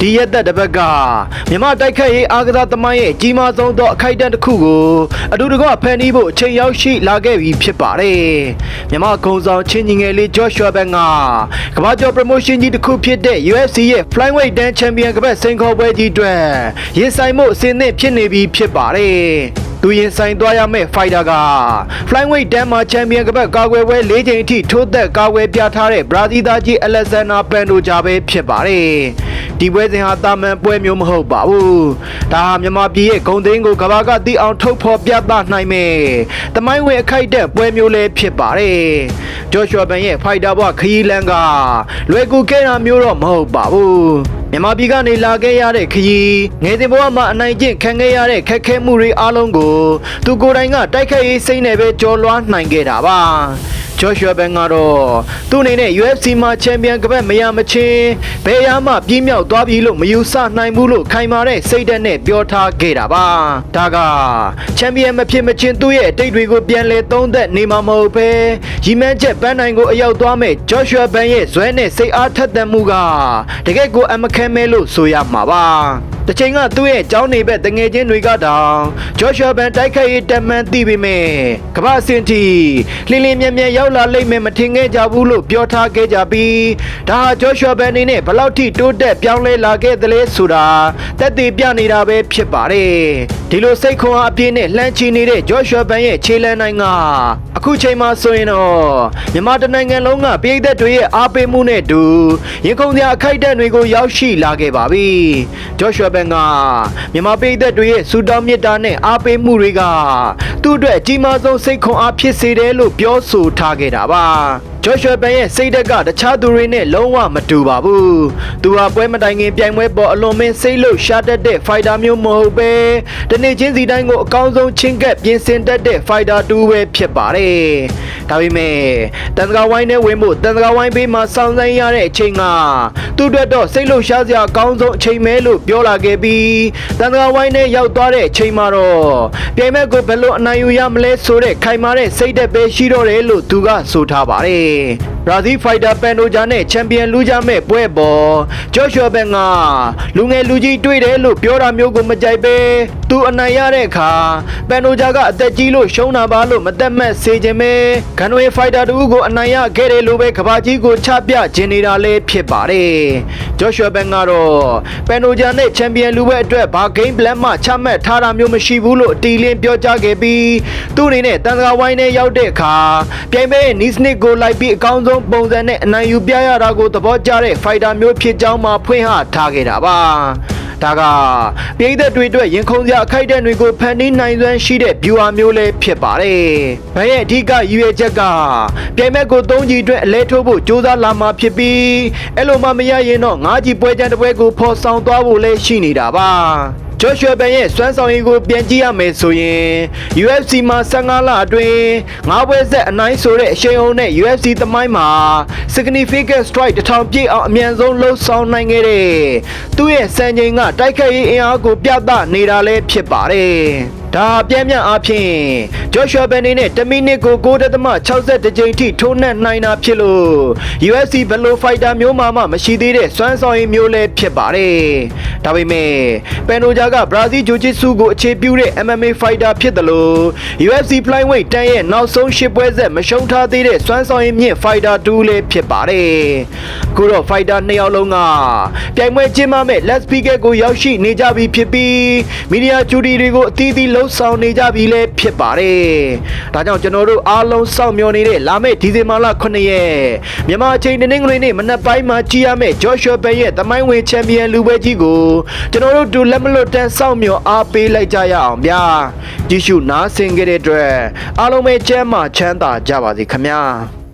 ဒီရက်သက်တစ်ပတ်ကမြမတိုက်ခတ်ရေးအားကစားသမိုင်းရဲ့အကြီးမားဆုံးသောအခိုက်အတန့်တစ်ခုကိုအတူတကွဖန်တီးဖို့အချိန်ရောက်ရှိလာခဲ့ပြီဖြစ်ပါတယ်မြမကုံဆောင်ချင်းညီငယ်လေး Joshua Ben ကကမ္ဘာကျော် promotion ကြီးတစ်ခုဖြစ်တဲ့ UFC ရဲ့ Flyweight Dan Champion ကပတ်စိန်ခေါ်ပွဲကြီးအတွက်ရင်ဆိုင်မှုအဆင့်သင့်ဖြစ်နေပြီဖြစ်ပါတယ် သူရင်ဆိုင်သွားရမယ့် fighter က Flyweight Dan မှာ Champion ကပတ်ကာကွယ်ပွဲ၄ချိန်အထိထိုးသက်ကာကွယ်ပြထားတဲ့ Brazil သားကြီး Alexander Pantoja ပဲဖြစ်ပါတယ်ဒီပွဲစဉ်ဟာတာမန်ပွဲမျိုးမဟုတ်ပါဘူးဒါဟာမြန်မာပြည်ရဲ့ဂုံသိန်းကိုကမ္ဘာကသိအောင်ထုတ်ဖော်ပြသနိုင်မယ်တမိုင်းဝင်အခိုက်အတန့်ပွဲမျိုးလည်းဖြစ်ပါတယ်ဂျော့ရှွာဘန်ရဲ့ fighter ဘဝခရီးလန်းကလွယ်ကူခဲ့တာမျိုးတော့မဟုတ်ပါဘူးမြန်မာပြည်ကနေလာခဲ့ရတဲ့ခရီးငယ်စဉ်ဘဝမှာအနိုင်ကျင့်ခံခဲ့ရတဲ့ခက်ခဲမှုတွေအားလုံးကို သူကိုယ်တိုင်ကတိုက်ခိုက်ရေးစိတ်နဲ့ပဲကြော်လွှားနိုင်ခဲ့တာပါ ဂျော့ရှွာဘန်ကတော့သူ့အနေနဲ့ UFC မှာချန်ပီယံကပတ်မရမချင်းဘယ်ရမှပြင်းမြောက်သွားပြီလို့မယူဆနိုင်ဘူးလို့ခိုင်မာတဲ့စိတ်ဓာတ်နဲ့ပြောထားခဲ့တာပါဒါကချန်ပီယံမဖြစ်မချင်းသူ့ရဲ့အတိတ်တွေကိုပြန်လဲသုံးသက်နေမှာမဟုတ်ပဲရီမန်းချက်ပန်းနိုင်ကိုအရောက်သွားမဲ့ဂျော့ရှွာဘန်ရဲ့ဇွဲနဲ့စိတ်အားထက်သန်မှုကတကယ့်ကိုအမခံမဲလို့ဆိုရမှာပါ တချိန်ကသူ့ရဲ့ကျောင်းနေဘက်တငယ်ချင်းတွေကတောင်ဂျော့ရှွာဘန်တိုက်ခိုက်ရေးတမန်သိပေမဲ့ကမ္ဘာအဆင့်ထိလင်းလင်းမြဲမြဲရောက်လာလိမ့်မယ်မထင်ခဲ့ကြဘူးလို့ပြောထားခဲ့ကြပြီးဒါဟာဂျော့ရှွာဘန်အနေနဲ့ဘယ်လောက်ထိတိုးတက်ပြောင်းလဲလာခဲ့သလဲဆိုတာတက်တည်ပြနေတာပဲဖြစ်ပါတယ်ဒီလိုစိတ်ခွန်အားအပြည့်နဲ့လှမ်းချီနေတဲ့ဂျော့ရှွာဘန်ရဲ့ခြေလမ်းနိုင်ကအခုချိန်မှာဆိုရင်တော့မြန်မာတနိုင်ငံလုံးကပြည်သက်တွေရဲ့အားပေးမှုနဲ့အတူရင်ခုန်စရာအခိုက်အတန့်တွေကိုရောက်ရှိလာခဲ့ပါပြီဂျော့ရှွာဘန်ကမြန်မာပြည်သက်တွေရဲ့စူတောင်းမြတ်တာနဲ့အားပေးမှုတွေကသူ့အတွက်အကြီးမားဆုံးစိတ်ခွန်အားဖြစ်စေတယ်လို့ပြောဆိုထားခဲ့တာပါ ဂျော့ရှွာဘန်ရဲ့စိတ်ဓာတ်ကတခြားသူတွေနဲ့လုံးဝမတူပါဘူး။သူဟာပွဲမတိုင်ခင်ပြိုင်ပွဲပေါ်အလွန်မင်းစိတ်လို့ရှာတတ်တဲ့ fighter မျိုးမဟုတ်ပဲတနေ့ချင်းစီတိုင်းကိုအကောင်းဆုံးချင်းကပ်ပြင်ဆင်တတ်တဲ့ fighter တူပဲဖြစ်ပါတယ်။ဒါပေမဲ့တန်တကာဝိုင်းနဲ့ဝင်ဖို့တန်တကာဝိုင်းဘေးမှာစောင့်ဆိုင်းရတဲ့အချိန်ကသူ့အတွက်တော့စိတ်လို့ရှာစရာအကောင်းဆုံးအချိန်ပဲလို့ပြောလာခဲ့ပြီးတန်တကာဝိုင်းနဲ့ရောက်သွားတဲ့အချိန်မှာတော့ပြိုင်မဲ့ကိုဘယ်လိုအနိုင်ယူရမလဲဆိုတဲ့ခိုင်မာတဲ့စိတ်သက်ပဲရှိတော့တယ်လို့သူကဆိုထားပါတယ်။ que Brazil Fighter Pantoja နဲ့ Champion လူကြမဲ့ပွဲပေါ် Joshua Ben ကလူငယ်လူကြီးတွေ့တယ်လို့ပြောတာမျိုးကိုမကြိုက်ပဲသူအနိုင်ရတဲ့အခါ Pantoja ကအသက်ကြီးလို့ရှုံးတာပါလို့မသက်မဲ့စေခြင်းပဲဂန်ဝေး Fighter တူကိုအနိုင်ရခဲ့တယ်လို့ပဲကဘာကြီးကိုချပြခြင်းနေတာလည်းဖြစ်ပါတယ်။ Joshua Ben ကတော့ Pantoja နဲ့ Champion လူပွဲအတွက်ဘာ game plan မှချမှတ်ထားတာမျိုးမရှိဘူးလို့အတီလင်းပြောကြားခဲ့ပြီးသူ့အနေနဲ့တန်တကာဝိုင်းနဲ့ရောက်တဲ့အခါပြိုင်ပွဲရဲ့ Nice Nick ကိုလိုက်ပြီးအကောင်းဆုံးပုံစံနဲ့အနိုင်ယူပြရတာကိုသဘောကျတဲ့ fighter မျိုးဖြစ်ကြောင်းမှဖွင့်ဟထားခဲ့တာပါဒါကပြည်သက်တွေအတွက်ရင်ခုန်စရာအခိုက်အတန့်တွေကိုဖန်တီးနိုင်စွမ်းရှိတဲ့ viewer မျိုးလည်းဖြစ်ပါတယ်။ဘရဲ့အဓိကရည်ရွယ်ချက်ကပြိုင်ဘက်ကို၃ကြီးအတွက်အလဲထိုးဖို့ကြိုးစားလာမှာဖြစ်ပြီးအဲ့လိုမှမရရင်တော့၅ကြီးပွဲချမ်းတစ်ပွဲကိုဖော်ဆောင်သွားဖို့လည်းရှိနေတာပါ။ ဂျော့ရှွာဘန်ရဲ့စွမ်းဆောင်ရည်ကိုပြန်ကြည့်ရမယ်ဆိုရင် UFC မှာ15လအတွင်း၅ပွဲဆက်အနိုင်ဆိုတဲ့အရှိန်အဟုန်နဲ့ UFC သမိုင်းမှာ significant strike တစ်ထောင်ပြည့်အောင်အမြန်ဆုံးလှုပ်ဆောင်နိုင်ခဲ့တဲ့သူ့ရဲ့စံချိန်ကတိုက်ခိုက်ရေးအင်အားကိုပြသနေတာလည်းဖြစ်ပါတယ်။ဒါအပြင်းပြအားဖြင့်ဂျော့ရှွာဘန်နေနဲ့1မိနစ်ကို9.62ကြိမ်ထိထိုးနှက်နိုင်တာဖြစ်လို့ UFC ဘယ်လိုဖိုက်တာမျိုးမှမမရှိသေးတဲ့စွမ်းဆောင်ရည်မျိုးလည်းဖြစ်ပါတယ်။ဒါပေမဲ့ပန်နိုဂျာကဘရာဇီးဂျိုဂျစ်ဆူကိုအခြေပြုတဲ့ MMA fighter ဖြစ်တယ်လို့ UFC flyweight တန်းရဲ့နောက်ဆုံးရှစ်ပွဲဆက်မရှုံးထားသေးတဲ့စွမ်းဆောင်ရည်မြင့် fighter တူလည်းဖြစ်ပါတယ်။အခုတော့ fighter နှစ်ယောက်လုံးကပြိုင်ပွဲကျင်းပမဲ့ Las Vegas ကိုရောက်ရှိနေကြပြီဖြစ်ပြီးမီဒီယာဂျူဒီတွေကိုအသီးသီးလှုပ်ဆောင်နေကြပြီလည်းဖြစ်ပါတယ်။ဒါကြောင့်ကျွန်တော်တို့အားလုံးစောင့်မျှော်နေတဲ့လာမယ့်ဒီဇင်ဘာလ9ရက်မြန်မာအချိန်တနင်္ဂနွေနေ့မနက်ပိုင်းမှာကြီးရမယ့် Joshua Bay ရဲ့သမိုင်းဝင်ချန်ပီယံလူပွဲကြီးကိုကျွန်တော်တို့တူလက်မလွတ်တန်းစောင့်မျှော်အားပေးလိုက်ကြရအောင်ဗျာ။ကြည့်ရှုနားဆင်ကြတဲ့အတွက်အားလုံးပဲကျမ်းမာချမ်းသာကြပါစေခင်ဗျာ။